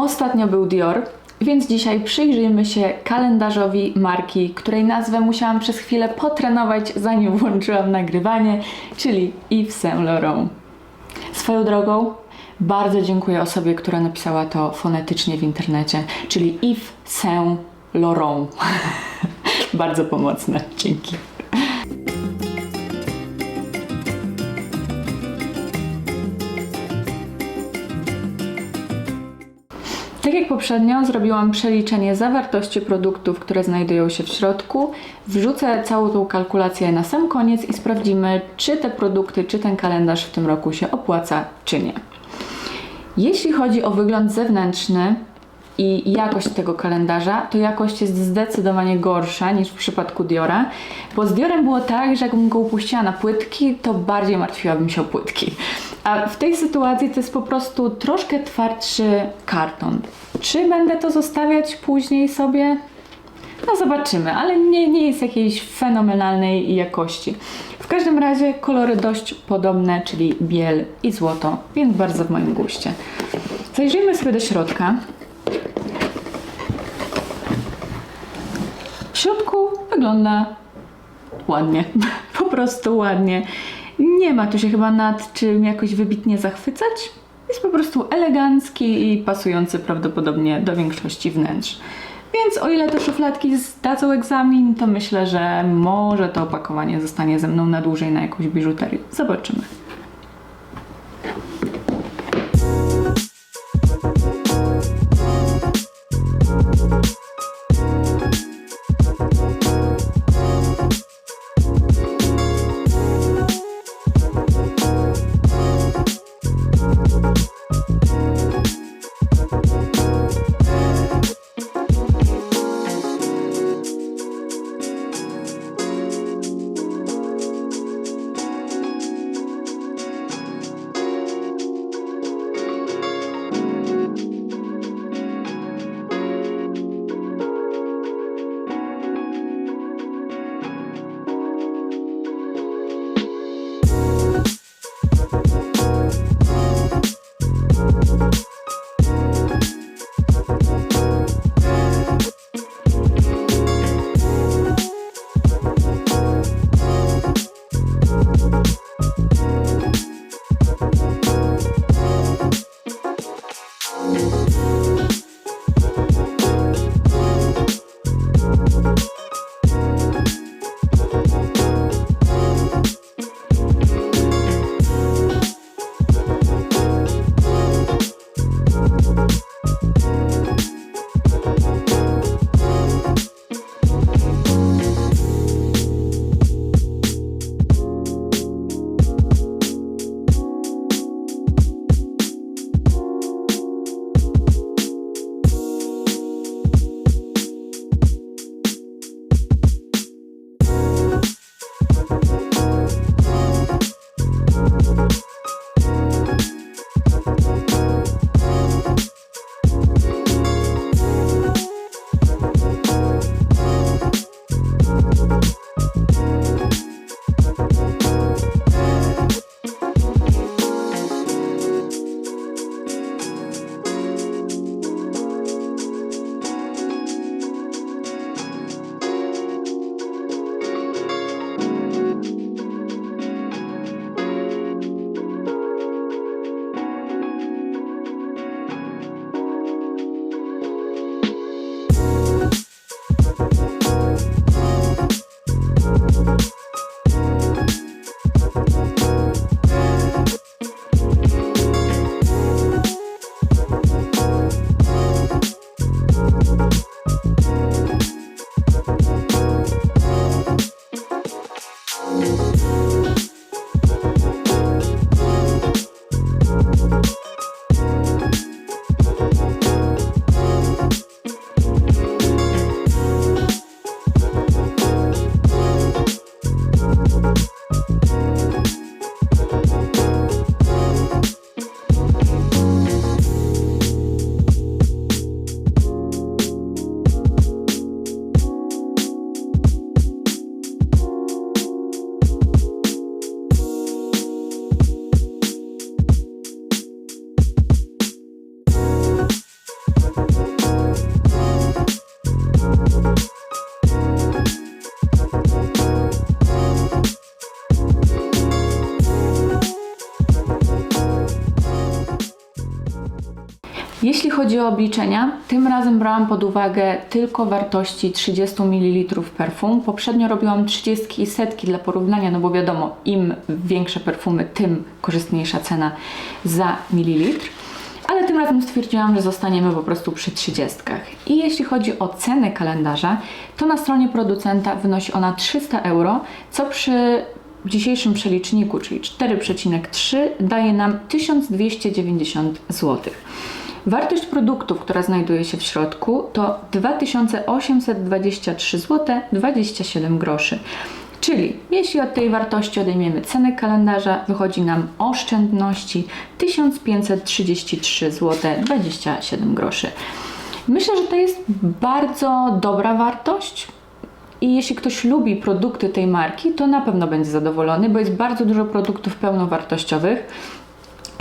Ostatnio był Dior, więc dzisiaj przyjrzyjmy się kalendarzowi marki, której nazwę musiałam przez chwilę potrenować, zanim włączyłam nagrywanie, czyli Yves Saint Laurent. Swoją drogą, bardzo dziękuję osobie, która napisała to fonetycznie w internecie, czyli Yves Saint Laurent. bardzo pomocne, dzięki. Tak jak poprzednio, zrobiłam przeliczenie zawartości produktów, które znajdują się w środku. Wrzucę całą tą kalkulację na sam koniec i sprawdzimy, czy te produkty, czy ten kalendarz w tym roku się opłaca, czy nie. Jeśli chodzi o wygląd zewnętrzny i jakość tego kalendarza, to jakość jest zdecydowanie gorsza niż w przypadku Diora, bo z Diorem było tak, że jakbym go upuściła na płytki, to bardziej martwiłabym się o płytki. A w tej sytuacji to jest po prostu troszkę twardszy karton. Czy będę to zostawiać później sobie? No zobaczymy, ale nie, nie jest jakiejś fenomenalnej jakości. W każdym razie kolory dość podobne, czyli biel i złoto, więc bardzo w moim guście. Zajrzyjmy sobie do środka. W środku wygląda ładnie, po prostu ładnie. Nie ma tu się chyba nad czym jakoś wybitnie zachwycać. Jest po prostu elegancki i pasujący prawdopodobnie do większości wnętrz. Więc o ile te szufladki zdadzą egzamin, to myślę, że może to opakowanie zostanie ze mną na dłużej na jakąś biżuterię. Zobaczymy. Jeśli chodzi o obliczenia, tym razem brałam pod uwagę tylko wartości 30 ml perfum. Poprzednio robiłam 30 i setki dla porównania, no bo wiadomo, im większe perfumy, tym korzystniejsza cena za mililitr. Ale tym razem stwierdziłam, że zostaniemy po prostu przy 30. I jeśli chodzi o cenę kalendarza, to na stronie producenta wynosi ona 300 euro, co przy dzisiejszym przeliczniku, czyli 4,3 daje nam 1290 zł. Wartość produktów, która znajduje się w środku to 2823 zł 27 groszy. Czyli jeśli od tej wartości odejmiemy cenę kalendarza, wychodzi nam oszczędności 1533 zł 27 groszy. Myślę, że to jest bardzo dobra wartość. I jeśli ktoś lubi produkty tej marki, to na pewno będzie zadowolony, bo jest bardzo dużo produktów pełnowartościowych.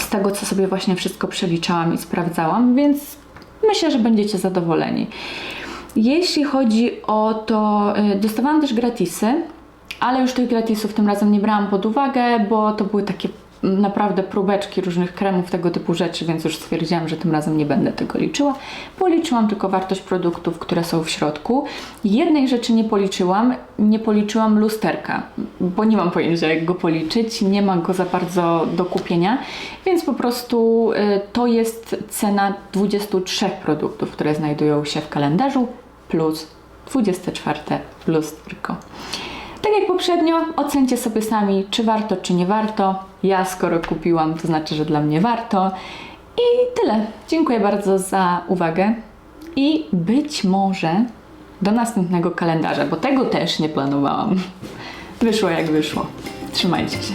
Z tego, co sobie właśnie wszystko przeliczałam i sprawdzałam, więc myślę, że będziecie zadowoleni. Jeśli chodzi o to, y, dostawałam też gratisy, ale już tych gratisów tym razem nie brałam pod uwagę, bo to były takie naprawdę próbeczki różnych kremów, tego typu rzeczy, więc już stwierdziłam, że tym razem nie będę tego liczyła. Policzyłam tylko wartość produktów, które są w środku. Jednej rzeczy nie policzyłam, nie policzyłam lusterka, bo nie mam pojęcia jak go policzyć, nie ma go za bardzo do kupienia, więc po prostu y, to jest cena 23 produktów, które znajdują się w kalendarzu plus 24 lusterko. Tak jak poprzednio, ocencie sobie sami, czy warto, czy nie warto. Ja skoro kupiłam, to znaczy, że dla mnie warto. I tyle. Dziękuję bardzo za uwagę. I być może do następnego kalendarza, bo tego też nie planowałam. Wyszło jak wyszło. Trzymajcie się.